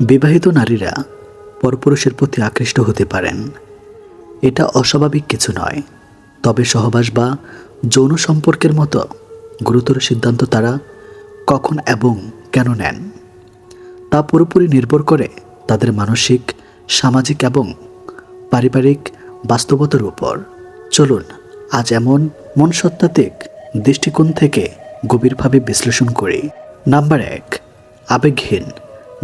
বিবাহিত নারীরা পরপুরুষের প্রতি আকৃষ্ট হতে পারেন। এটা অস্বাভাবিক কিছু নয়। তবে সহবাস বা যৌন সম্পর্কের মতো গুরুতর সিদ্ধান্ত তারা কখন এবং কেন নেন? তা পুরোপুরি নির্ভর করে তাদের মানসিক, সামাজিক এবং পারিবারিক বাস্তবতার উপর। চলুন, আজ এমন মনসত্ত্বাত্ত্বিক দৃষ্টিকোণ থেকে গভীরভাবে বিশ্লেষণ করি। নাম্বার এক, আবেগহীন।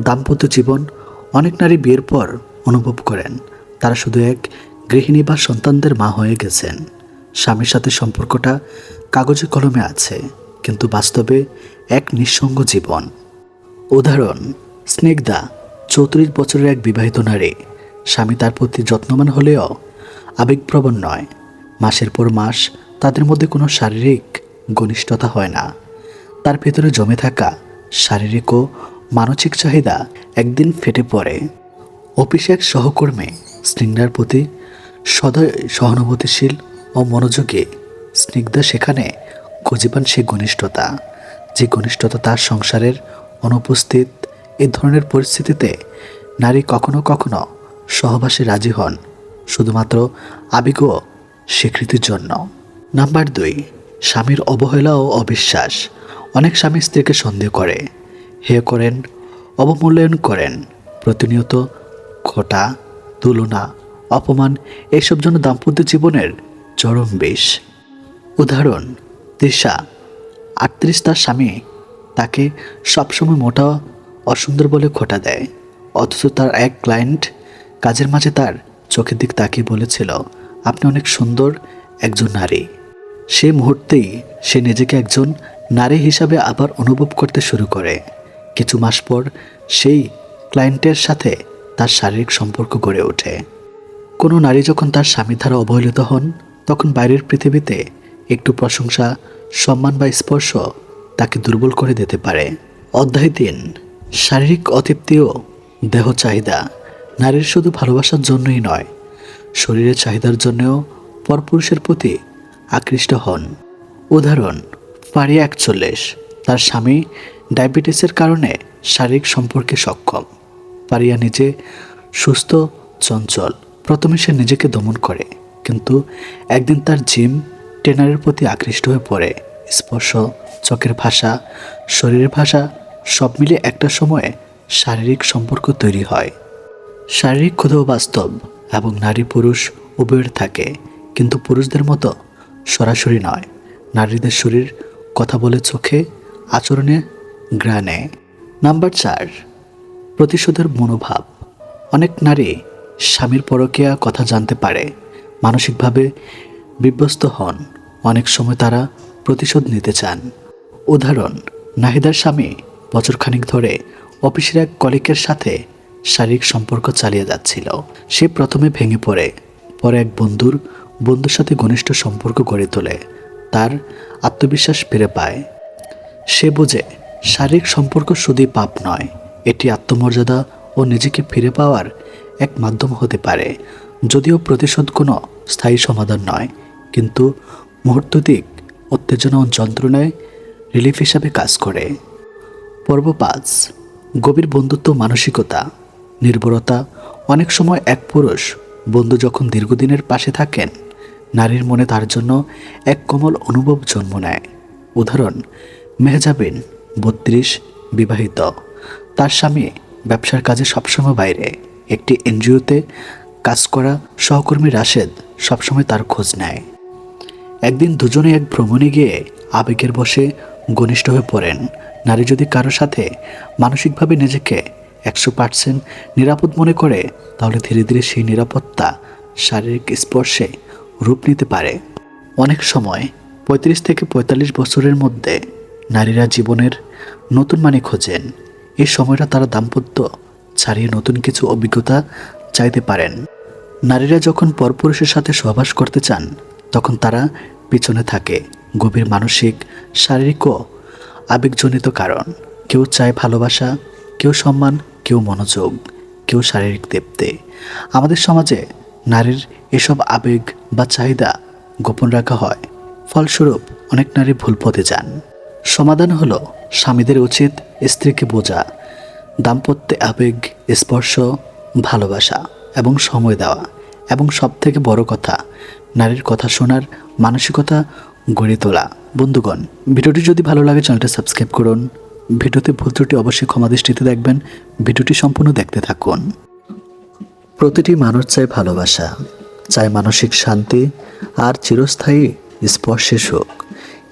দাম্পত্য জীবন, অনেক নারী বিয়ের পর অনুভব করেন, তারা শুধু এক গৃহিণী বা সন্তানদের মা হয়ে গেছেন। স্বামীর সাথে সম্পর্কটা কাগজে কলমে আছে, কিন্তু বাস্তবে এক নিঃসঙ্গ জীবন। উদাহরণ, স্নিগ্ধা, চৌত্রিশ বছরের এক বিবাহিত নারী। স্বামী তার প্রতি যত্নবান হলেও আবেগপ্রবণ নয়। মাসের পর মাস তাদের মধ্যে কোনো শারীরিক ঘনিষ্ঠতা হয় না। তার ভেতরে জমে থাকা শারীরিক ও মানসিক চাহিদা একদিন ফেটে পড়ে। অফিসে এক সহকর্মী স্নিগ্ধার প্রতি সদয় সহানুভূতিশীল ও মনোযোগে। স্নিগ্ধা সেখানে খুঁজে পান সে ঘনিষ্ঠতা। যে ঘনিষ্ঠতা তার সংসারের অনুপস্থিত এ ধরনের পরিস্থিতিতে নারী কখনো কখনো সহবাসে রাজি হন, শুধুমাত্র আবেগ স্বীকৃতির জন্য। নাম্বার দুই, স্বামীর অবহেলা ও অবিশ্বাস। অনেক স্বামী স্ত্রীকে সন্দেহ করে। হে করেন, অবমূল্যায়ন করেন। প্রতিনিয়ত খোটা তুলনা, অপমান এইসব জন্য দাম্পত্য জীবনের চরম বেশ। উদাহরণ তৃষা আটত্রিশ তার স্বামী, তাকে সবসময় মোটা অসুন্দর বলে খোটা দেয়। অথচ তার এক ক্লায়েন্ট কাজের মাঝে তার চোখের দিক তাকিয়ে বলেছিল, আপনি অনেক সুন্দর একজন নারী। সে মুহূর্তেই সে নিজেকে একজন নারী হিসাবে আবার অনুভব করতে শুরু করে। কিছু মাস পর সেই ক্লায়েন্টের সাথে তার শারীরিক সম্পর্ক গড়ে ওঠে। কোনো নারী যখন তার স্বামী দ্বারা অবহেলিত হন, তখন বাইরের পৃথিবীতে একটু প্রশংসা, সম্মান বা স্পর্শ তাকে দুর্বল করে দিতে পারে। অধ্যায় তিন, শারীরিক অতৃপ্তি ও দেহ চাহিদা। নারীর শুধু ভালোবাসার জন্যই নয়, শরীরের চাহিদার জন্যও পরপুরুষের প্রতি আকৃষ্ট হন। উদাহরণ পারিয়া একচল্লিশ, তার স্বামী ডায়াবেটিসের কারণে শারীরিক সম্পর্কে সক্ষম। পারিয়া নিজে সুস্থ, চঞ্চল। প্রথমে সে নিজেকে দমন করে, কিন্তু একদিন তার জিম ট্রেনারের প্রতি আকৃষ্ট হয়ে পড়ে। স্পর্শ, চোখের ভাষা, শরীরের ভাষা, সব মিলে একটা সময়ে শারীরিক সম্পর্ক তৈরি হয়। শারীরিক ক্ষুধাও বাস্তব এবং নারী পুরুষ উভয়ের থাকে, কিন্তু পুরুষদের মতো সরাসরি নয়। নারীদের শরীর, কথা বলে চোখে, আচরণে গ্রানে নাম্বার চার, প্রতিশোধের মনোভাব। অনেক নারী স্বামীর পরকীয়া কথা জানতে পারে, মানসিকভাবে বিভ্যস্ত হন। অনেক সময় তারা প্রতিশোধ নিতে চান। উদাহরণ, নাহিদার স্বামী বছরখানিক ধরে অফিসের এক কলিকের সাথে শারীরিক সম্পর্ক চালিয়ে যাচ্ছিল। সে প্রথমে ভেঙে পড়ে, পরে এক বন্ধুর বন্ধুর সাথে ঘনিষ্ঠ সম্পর্ক গড়ে তোলে। তার আত্মবিশ্বাস ফিরে পায়। সে বোঝে শারীরিক সম্পর্ক শুধুই পাপ নয়, এটি আত্মমর্যাদা ও নিজেকে ফিরে পাওয়ার এক মাধ্যম হতে পারে। যদিও প্রতিশোধ কোনো স্থায়ী সমাধান নয়, কিন্তু মুহূর্তদিক উত্তেজনা ও যন্ত্রণায় রিলিফ হিসাবে কাজ করে। পর্ব পাঁচ, গভীর বন্ধুত্ব, মানসিকতা। নির্ভরতা অনেক সময় এক পুরুষ বন্ধু যখন দীর্ঘদিনের পাশে থাকেন, নারীর মনে তার জন্য এক কোমল অনুভব জন্ম নেয়। উদাহরণ, মেহজাবিন। বত্রিশ বিবাহিত। তার স্বামী ব্যবসার কাজে সবসময় বাইরে। একটি এনজিওতে কাজ করা সহকর্মী রাশেদ সবসময় তার খোঁজ নেয়। একদিন দুজনে এক ভ্রমণে গিয়ে আবেগের বসে ঘনিষ্ঠ হয়ে পড়েন। নারী যদি কারও সাথে মানসিকভাবে নিজেকে একশো পার্সেন্ট নিরাপদ মনে করে, তাহলে ধীরে ধীরে সেই নিরাপত্তা শারীরিক স্পর্শে রূপ নিতে পারে। অনেক সময় পঁয়ত্রিশ থেকে পঁয়তাল্লিশ বছরের মধ্যে নারীরা জীবনের নতুন মানে খোঁজেন। এই সময়টা তারা দাম্পত্য ছাড়িয়ে নতুন কিছু অভিজ্ঞতা চাইতে পারেন। নারীরা যখন পরপুরুষের সাথে সহবাস করতে চান, তখন তারা পিছনে থাকে। গভীর মানসিক, শারীরিক ও আবেগজনিত কারণ। কেউ চায় ভালোবাসা, কেউ সম্মান, কেউ মনোযোগ, কেউ শারীরিক দেবতে আমাদের সমাজে নারীর এসব আবেগ বা চাহিদা গোপন রাখা হয়। ফলস্বরূপ অনেক নারী ভুল পথে যান। সমাধান হলো স্বামীদের উচিত স্ত্রীকে বোঝা, দাম্পত্যে আবেগ, স্পর্শ, ভালোবাসা এবং সময় দেওয়া। এবং সব থেকে বড় কথা, নারীর কথা শোনার মানসিকতা গড়ে তোলা। বন্ধুগণ, ভিডিওটি যদি ভালো লাগে, চ্যানেলটা সাবস্ক্রাইব করুন। ভিডিওতে ভুল ত্রুটি অবশ্যই ক্ষমা দৃষ্টিতে দেখবেন। ভিডিওটি সম্পূর্ণ দেখতে থাকুন। প্রতিটি মানুষ চায় ভালোবাসা, চায় মানসিক শান্তি আর চিরস্থায়ী স্পর্শে সুখ।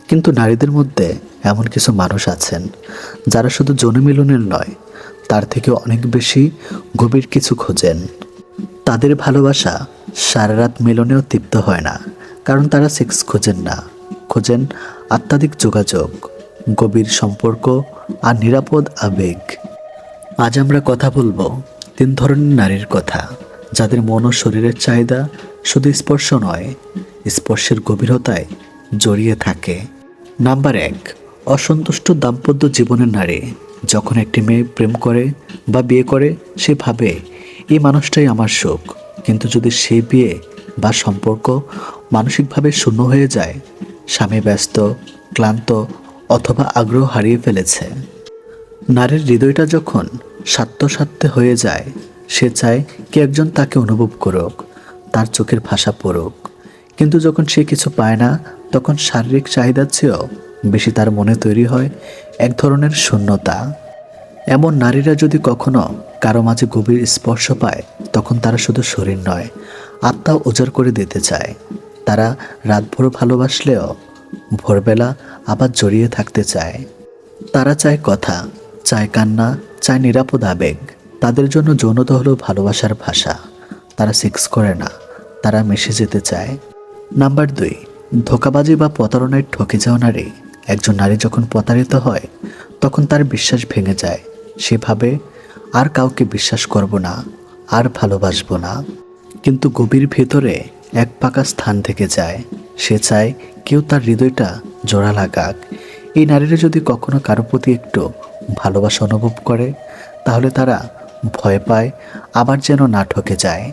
কিন্তু নারীদের মধ্যে এমন কিছু মানুষ আছেন, যারা শুধু জনমিলনের নয়, তার থেকে অনেক বেশি গভীর কিছু খোঁজেন। তাদের ভালোবাসা সারা রাত মিলনেও তৃপ্ত হয় না, কারণ তারা সেক্স খোঁজেন না। খোঁজেন আত্মাধিক যোগাযোগ, গভীর সম্পর্ক আর নিরাপদ আবেগ। আজ আমরা কথা বলব তিন ধরনের নারীর কথা, যাদের মন ও শরীরের চাহিদা শুধু স্পর্শ নয়, স্পর্শের গভীরতায় জড়িয়ে থাকে। নাম্বার এক অসন্তুষ্ট দাম্পত্য জীবনের নারী যখন একটি মেয়ে প্রেম করে বা বিয়ে করে, সে ভাবে এই মানুষটাই আমার সুখ। কিন্তু যদি সে বিয়ে বা সম্পর্ক মানসিকভাবে শূন্য হয়ে যায়, স্বামী ব্যস্ত, ক্লান্ত অথবা আগ্রহ হারিয়ে ফেলেছে। নারীর হৃদয়টা যখন স্বার্থস্বার্থে হয়ে যায়, সে চায় কে একজন তাকে অনুভব করুক, তার চোখের ভাষা পড়ুক। কিন্তু যখন সে কিছু পায় না, তখন শারীরিক চাহিদার চেয়েও বেশি তার মনে তৈরি হয় এক ধরনের শূন্যতা। এমন নারীরা যদি কখনো কারও মাঝে গভীর স্পর্শ পায়, তখন তারা শুধু শরীর নয় আত্মা উজাড় করে দিতে চায়। তারা রাতভর ভালোবাসলেও ভোরবেলা আবার জড়িয়ে থাকতে চায়। তারা চায় কথা, চায় কান্না, চায় নিরাপদ আবেগ। তাদের জন্য যৌনতা হলো ভালোবাসার ভাষা। তারা সেক্স করে না, তারা মিশে যেতে চায়। নাম্বার দুই, ধোকাবাজি বা প্রতারণায় ঠকে যাওয়া নারী। একজন নারী যখন প্রতারিত হয়, তখন তার বিশ্বাস ভেঙে যায়। সে ভাবে, আর কাউকে বিশ্বাস করব না, আর ভালোবাসবো না। কিন্তু গভীর ভেতরে এক পাকা স্থান থেকে যায়। সে চায় কেউ তার হৃদয়টা জোড়া লাগাক। এই নারীরা যদি কখনো কারও প্রতি একটু ভালোবাসা অনুভব করে, তাহলে তারা ভয় পায়, আবার যেন না ঠকে যায়।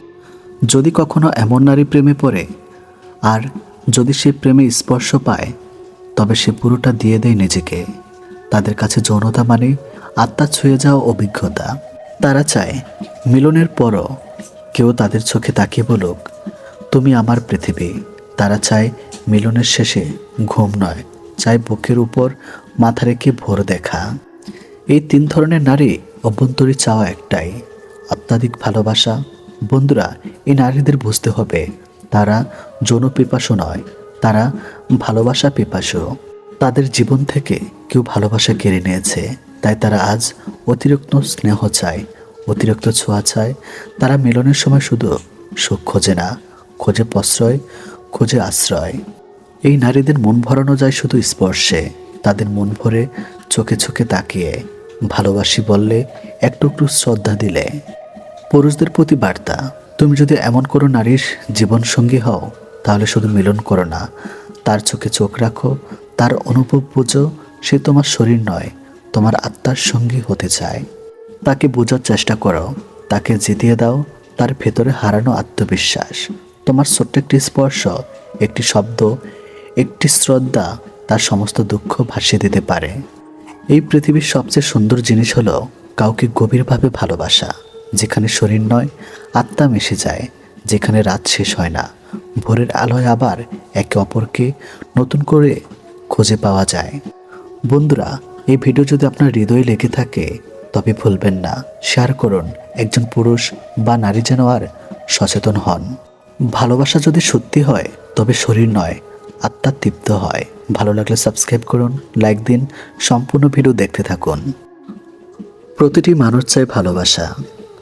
যদি কখনো এমন নারী প্রেমে পড়ে, আর যদি সে প্রেমে স্পর্শ পায়, তবে সে পুরোটা দিয়ে দেয় নিজেকে। তাদের কাছে যৌনতা মানে আত্মা ছুঁয়ে যাওয়া অভিজ্ঞতা। তারা চায়, মিলনের পরও কেউ তাদের চোখে তাকিয়ে বলুক, তুমি আমার পৃথিবী। তারা চায়, মিলনের শেষে ঘুম নয়, চায় বুকের উপর মাথা রেখে ভোর দেখা। এই তিন ধরনের নারী অভ্যন্তরী চাওয়া একটাই অত্যাধিক ভালোবাসা বন্ধুরা, এই নারীদের বুঝতে হবে, তারা যৌন পিপাসু নয়, তারা ভালোবাসা পিপাসু। তাদের জীবন থেকে কেউ ভালোবাসা কেড়ে নিয়েছে, তাই তারা আজ অতিরিক্ত স্নেহ চায়, অতিরিক্ত ছোঁয়া চায়। তারা মিলনের সময় শুধু সুখ খোঁজে না, খোঁজে প্রশ্রয়, খোঁজে আশ্রয়। এই নারীদের মন ভরানো যায় শুধু স্পর্শে, তাদের মন ভরে চোখে চোখে তাকিয়ে, ভালোবাসি বললে একটু একটু শ্রদ্ধা দিলে। পুরুষদের প্রতি বার্তা, তুমি যদি এমন কোনো নারীর জীবনসঙ্গী হও, তাহলে শুধু মিলন করো না। তার চোখে চোখ রাখো, তার অনুভব বুঝো, সে তোমার শরীর নয়, তোমার আত্মার সঙ্গী হতে চায়। তাকে বোঝার চেষ্টা করো, তাকে জিতিয়ে দাও, তার ভেতরে হারানো আত্মবিশ্বাস। তোমার ছোট্ট একটি স্পর্শ, একটি শব্দ, একটি শ্রদ্ধা, তার সমস্ত দুঃখ ভাসিয়ে দিতে পারে। এই পৃথিবীর সবচেয়ে সুন্দর জিনিস হলো কাউকে গভীরভাবে ভালোবাসা। যেখানে শরীর নয়, আত্মা মিশে যায়, যেখানে রাত শেষ হয় না। ভোরের আলোয় আবার একে অপরকে নতুন করে খুঁজে পাওয়া যায়। বন্ধুরা, এই ভিডিও যদি আপনার হৃদয়ে লেগে থাকে, তবে ভুলবেন না। শেয়ার করুন, একজন পুরুষ বা নারী যেন আর সচেতন হন। ভালোবাসা যদি সত্যি হয়, তবে শরীর নয়, আত্মা তৃপ্ত হয়। ভালো লাগলে সাবস্ক্রাইব করুন, লাইক দিন, সম্পূর্ণ ভিডিও দেখতে থাকুন। প্রতিটি মানুষ চায় ভালোবাসা।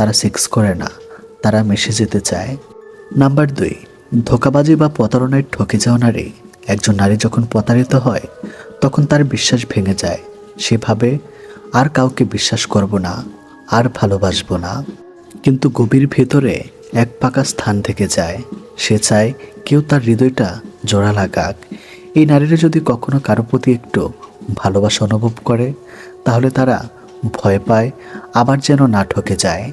তারা সেক্স করে না, তারা মিশে যেতে চায়। নাম্বার দুই, ধোকাবাজি বা প্রতারণায় ঠকে যাওয়া নারী। একজন নারী যখন প্রতারিত হয়, তখন তার বিশ্বাস ভেঙে যায়। সে ভাবে আর কাউকে বিশ্বাস করব না, আর ভালোবাসবো না। কিন্তু গভীর ভেতরে এক পাকা স্থান থেকে যায়। সে চায় কেউ তার হৃদয়টা জোড়া লাগাক। এই নারীরা যদি কখনো কারও প্রতি একটু ভালোবাসা অনুভব করে, তাহলে তারা ভয় পায়, আবার যেন না ঠকে যায়।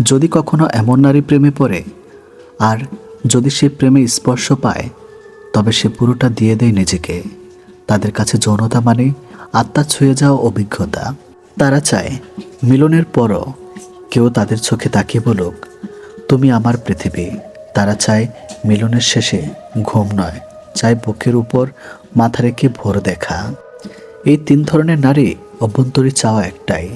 যদি কখনো এমন নারী প্রেমে পড়ে, আর যদি সে প্রেমে স্পর্শ পায়, তবে সে পুরোটা দিয়ে দেয় নিজেকে। তাদের কাছে যৌনতা মানে আত্মা ছুঁয়ে যাওয়া অভিজ্ঞতা। তারা চায়, মিলনের পরও কেউ তাদের চোখে তাকিয়ে বলুক, তুমি আমার পৃথিবী। তারা চায়, মিলনের শেষে ঘুম নয়, চায় বুকের উপর মাথা রেখে ভোর দেখা। এই তিন ধরনের নারী অভ্যন্তরী চাওয়া একটাই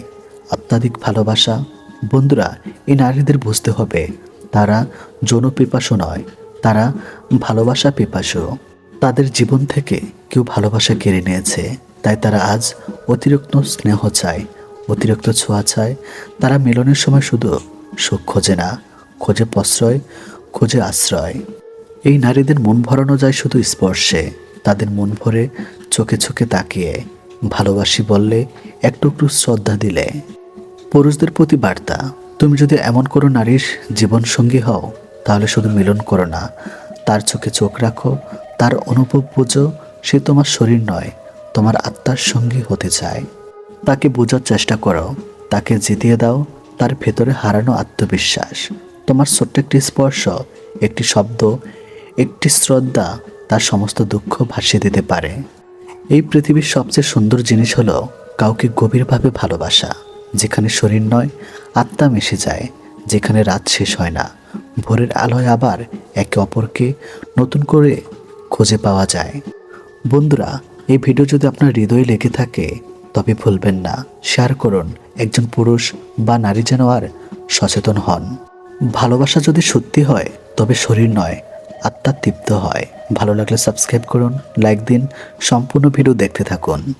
অত্যাধিক ভালোবাসা বন্ধুরা, এই নারীদের বুঝতে হবে, তারা যৌন নয়, তারা ভালোবাসা পিপাসু। তাদের জীবন থেকে কেউ ভালোবাসা কেড়ে নিয়েছে, তাই তারা আজ অতিরিক্ত স্নেহ চায়, অতিরিক্ত ছোঁয়া চায়। তারা মিলনের সময় শুধু সুখ খোঁজে না, খোঁজে প্রশ্রয়, খোঁজে আশ্রয়। এই নারীদের মন ভরানো যায় শুধু স্পর্শে, তাদের মন ভরে চোখে চোখে তাকিয়ে, ভালোবাসি বললে একটু একটু শ্রদ্ধা দিলে। পুরুষদের প্রতি বার্তা, তুমি যদি এমন কোনো নারীর জীবন সঙ্গী হও, তাহলে শুধু মিলন করো না। তার চোখে চোখ রাখো, তার অনুভব বুঝো, সে তোমার শরীর নয়, তোমার আত্মার সঙ্গী হতে চায়। তাকে বোঝার চেষ্টা করো, তাকে জিতিয়ে দাও, তার ভেতরে হারানো আত্মবিশ্বাস। তোমার ছোট্ট একটি স্পর্শ, একটি শব্দ, একটি শ্রদ্ধা, তার সমস্ত দুঃখ ভাসিয়ে দিতে পারে। এই পৃথিবীর সবচেয়ে সুন্দর জিনিস হলো কাউকে গভীরভাবে ভালোবাসা। যেখানে শরীর নয়, আত্মা মিশে যায়, যেখানে রাত শেষ হয় না। ভোরের আলোয় আবার একে অপরকে নতুন করে খুঁজে পাওয়া যায়। বন্ধুরা, এই ভিডিও যদি আপনার হৃদয়ে লেগে থাকে, তবে ভুলবেন না। শেয়ার করুন, একজন পুরুষ বা নারী যেন আর সচেতন হন। ভালোবাসা যদি সত্যি হয়, তবে শরীর নয়, আত্মা তৃপ্ত হয়। ভালো লাগলে সাবস্ক্রাইব করুন, লাইক দিন, সম্পূর্ণ ভিডিও দেখতে থাকুন।